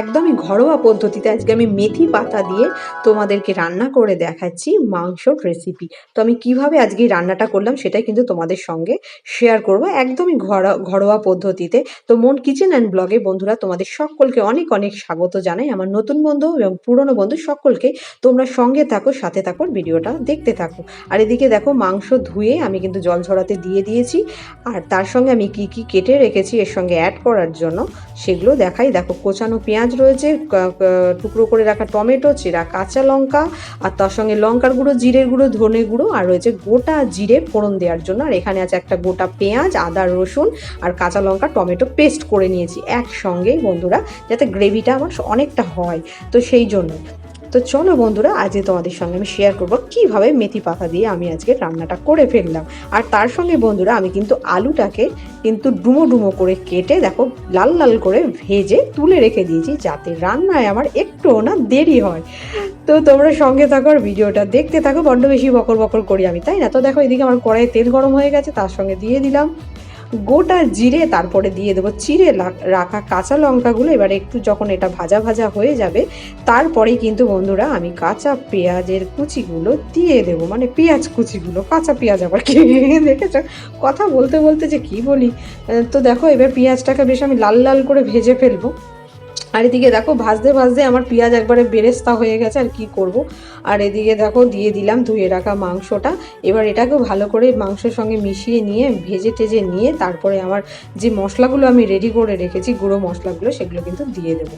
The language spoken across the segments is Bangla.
একদমই ঘরোয়া পদ্ধতিতে আজকে আমি মেথি পাতা দিয়ে তোমাদেরকে রান্না করে দেখাচ্ছি মাংসর রেসিপি তো আমি কীভাবে আজকে রান্নাটা করলাম সেটাই কিন্তু তোমাদের সঙ্গে শেয়ার করব একদমই ঘরোয়া ঘরোয়া পদ্ধতিতে। তো মন কিচেন অ্যান্ড ব্লগে বন্ধুরা তোমাদের সকলকে অনেক অনেক স্বাগত জানাই। আমার নতুন বন্ধু এবং পুরনো বন্ধু সকলকে তোমরা সঙ্গে থাকো, সাথে থাকো, ভিডিওটা দেখতে থাকো। আর এদিকে দেখো মাংস ধুয়ে আমি কিন্তু জল ঝরাতে দিয়ে দিয়েছি। আর তার সঙ্গে আমি কি কি কেটে রেখেছি এর সঙ্গে অ্যাড করার জন্য সেগুলো দেখাই। দেখো কোচানো পেঁয়াজ রয়েছে, ক- ক- টুকরো করে রাখা টমেটো, চেরা কাঁচা লঙ্কা, আর তার সঙ্গে লঙ্কার গুঁড়ো, জিরের গুঁড়ো, ধনে গুঁড়ো, আর রয়েছে গোটা জিরে ফোড়ন দেওয়ার জন্য। আর এখানে আছে একটা গোটা পেঁয়াজ, আদা, রসুন, আর কাঁচা লঙ্কা, টমেটো পেস্ট করে নিয়েছি একসঙ্গেই বন্ধুরা, যাতে গ্রেভিটা আমার অনেকটা হয়। তো সেই জন্য তো চলো বন্ধুরা, আজকে তোমাদের সঙ্গে আমি শেয়ার করব কীভাবে মেথি পাতা দিয়ে আমি আজকে রান্নাটা করে ফেললাম। আর তার সঙ্গে বন্ধুরা, আমি কিন্তু আলুটাকে কিন্তু ডুমো ডুমো করে কেটে, দেখো, লাল লাল করে ভেজে তুলে রেখে দিয়েছি যাতে রান্নায় আমার একটুও না দেরি হয়। তো তোমরা সঙ্গে থাকো আর ভিডিওটা দেখতে থাকো, বড্ড বেশি বকর বকর করি আমি, তাই না? তো দেখো, এদিকে আমার কড়াইয়ে তেল গরম হয়ে গেছে, তার সঙ্গে দিয়ে দিলাম। গোটা জিরে, তারপরে দিয়ে দেবো চিরে রাখা কাঁচা লঙ্কাগুলো। এবার একটু যখন এটা ভাজা ভাজা হয়ে যাবে, তারপরেই কিন্তু বন্ধুরা আমি কাঁচা পেঁয়াজের কুচিগুলো দিয়ে দেবো। মানে পেঁয়াজ কুচিগুলো, কাঁচা পেঁয়াজ আবার কি? দেখেছ? কথা বলতে বলতে যে কি বলি? তো দেখো এবার পেঁয়াজটাকে বেশ আমি লাল লাল করে ভেজে ফেলব। আর এদিকে দেখো, ভাজতে ভাজতে আমার পেঁয়াজ একবারে বেরেস্তা হয়ে গেছে, আর কি করব? আর এদিকে দেখো, দিয়ে দিলাম ধুয়ে রাখা মাংসটা। এবার এটাকে ভালো করে মাংসের সঙ্গে মিশিয়ে নিয়ে, ভেজে টেজে নিয়ে, তারপরে আমার যে মশলাগুলো আমি রেডি করে রেখেছি, গুঁড়ো মশলাগুলো, সেগুলো কিন্তু দিয়ে দেবো।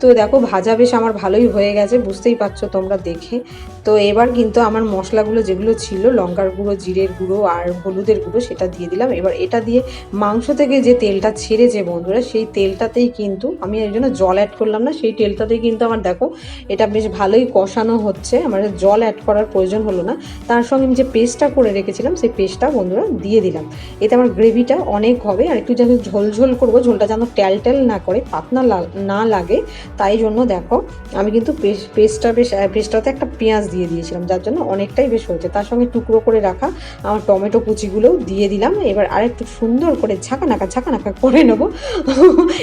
তো দেখো, ভাজা বেশ আমার ভালোই হয়ে গেছে, বুঝতেই পারছ তোমরা দেখে। তো এবার কিন্তু আমার মশলাগুলো যেগুলো ছিল, লঙ্কার গুঁড়ো, জিরের গুঁড়ো আর হলুদের গুঁড়ো, সেটা দিয়ে দিলাম। এবার এটা দিয়ে মাংস থেকে যে তেলটা ছেড়েছে বন্ধুরা, সেই তেলটাতেই কিন্তু আমি এর জন্য জল অ্যাড করলাম না, সেই তেলটাতেই কিন্তু আমার দেখো, এটা বেশ ভালোই কষানো হচ্ছে। আমার জল অ্যাড করার প্রয়োজন হলো না। তার সঙ্গে আমি যে পেস্টটা করে রেখেছিলাম, সেই পেস্টটা বন্ধুরা দিয়ে দিলাম। এতে আমার গ্রেভিটা অনেক হবে। আর একটু যেন ঝোল ঝোল করব, ঝোলটা যেন ট্যাল ট্যাল না করে পাতনা লা- না লাগে তাই জন্য দেখো, আমি কিন্তু পেস্ট পেস্টটা বেশ পেস্টটাতে একটা পেঁয়াজ দিয়ে দিয়েছিলাম, যার জন্য অনেকটাই বেশ হয়েছে। তার সঙ্গে টুকরো করে রাখা আমার টমেটো কুচিগুলোও দিয়ে দিলাম। এবার আরেকটু সুন্দর করে ঝাঁকানাকা ঝাঁকানাকা করে নেব।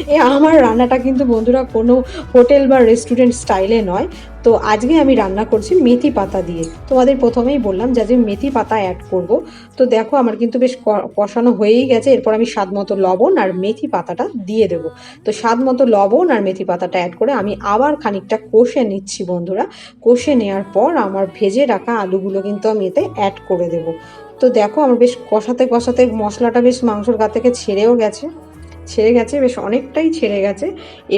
এ, আমার রান্নাটা কিন্তু বন্ধুরা কোনো হোটেল বা রেস্টুরেন্ট স্টাইলে নয়। তো আজকে আমি রান্না করছি মেথি পাতা দিয়ে। তোমাদের প্রথমেই বললাম যে মেথি পাতা অ্যাড করব। তো দেখো আমার কিন্তু বেশ কষানো হয়েই গেছে। এরপর আমি স্বাদ মতো লবণ আর মেথি পাতাটা দিয়ে দেবো। তো স্বাদ মতো লবণ আর মেথি পাতাটা অ্যাড করে আমি আবার খানিকটা কষে নিচ্ছি বন্ধুরা। কষে নেওয়ার পর আমার ভেজে রাখা আলুগুলো কিন্তু আমি এতে অ্যাড করে দেব। তো দেখো আমার বেশ কষাতে কষাতে মশলাটা বেশ মাংসর গা থেকে ছেড়েও গেছে। ছেড়ে গেছে, বেশ অনেকটাই ছেড়ে গেছে।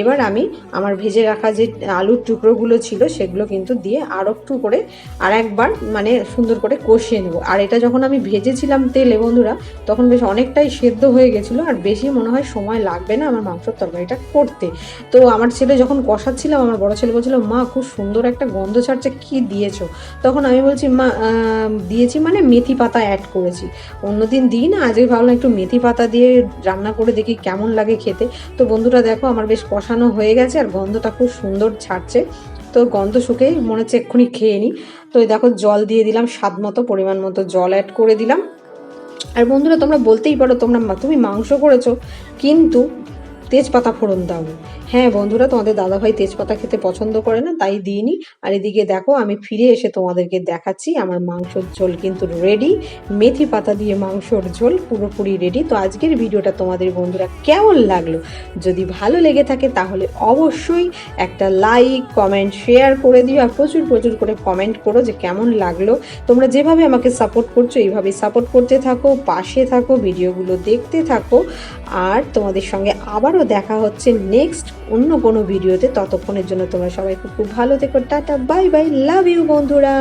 এবার আমি আমার ভেজে রাখা যে আলুর টুকরোগুলো ছিল, সেগুলো কিন্তু দিয়ে আর একটু করে আর একবার মানে সুন্দর করে কষিয়ে নেব। আর এটা যখন আমি ভেজেছিলাম তেলে বন্ধুরা, তখন বেশ অনেকটাই সেদ্ধ হয়ে গেছিল আর বেশি মনে হয় সময় লাগবে না আমার মাংসর তরকারিটা করতে। তো আমার ছেলে যখন কষাচ্ছিলাম, আমার বড় ছেলে বলছিল, মা, খুব সুন্দর একটা গন্ধ ছাড়ছে, কী দিয়েছ? তখন আমি বলছি, মা দিয়েছি মানে মেথি পাতা অ্যাড করেছি। অন্যদিন দিই না, আজকে ভাবলাম একটু মেথি পাতা দিয়ে রান্না করে দেখি কেমন লাগে খেতে। তো বন্ধুরা দেখো, আমার বেশ কষানো হয়ে গেছে আর গন্ধটা খুব সুন্দর ছাড়ছে। তো গন্ধ শুকে মনে হচ্ছে এক্ষুনি খেয়ে নিই। তো দেখো, জল দিয়ে দিলাম স্বাদ মতো, পরিমাণ মতো জল অ্যাড করে দিলাম। আর বন্ধুরা তোমরা বলতেই পারো, তোমরা তুমি মাংস করেছ, কিন্তু তেজপাতা ফোড়ন দাও। হ্যাঁ বন্ধুরা, তোমাদের দাদাভাই তেজপাতা খেতে পছন্দ করে না, তাই দিইনি। আর এদিকে দেখো, আমি ফিরে এসে তোমাদেরকে দেখাচ্ছি, আমার মাংসর ঝোল কিন্তু রেডি মেথি পাতা দিয়ে মাংসর ঝোল পুরোপুরি রেডি তো আজকের ভিডিওটা তোমাদের বন্ধুরা কেমন লাগল? যদি ভালো লেগে থাকে, তাহলে অবশ্যই একটা লাইক কমেন্ট শেয়ার করে দিও। আর প্রচুর প্রচুর করে কমেন্ট করো যে কেমন লাগল। তোমরা যেভাবে আমাকে সাপোর্ট করছ, এইভাবে সাপোর্ট করতে থাকো, পাশে থাকো, ভিডিওগুলো দেখতে থাকো। আর তোমাদের সঙ্গে আবারও দেখা হচ্ছে নেক্সট অন্য কোনো ভিডিওতে ততক্ষণের জন্য তোমরা সবাই খুব ভালো থেকো। Tata bye bye love you বন্ধুরা।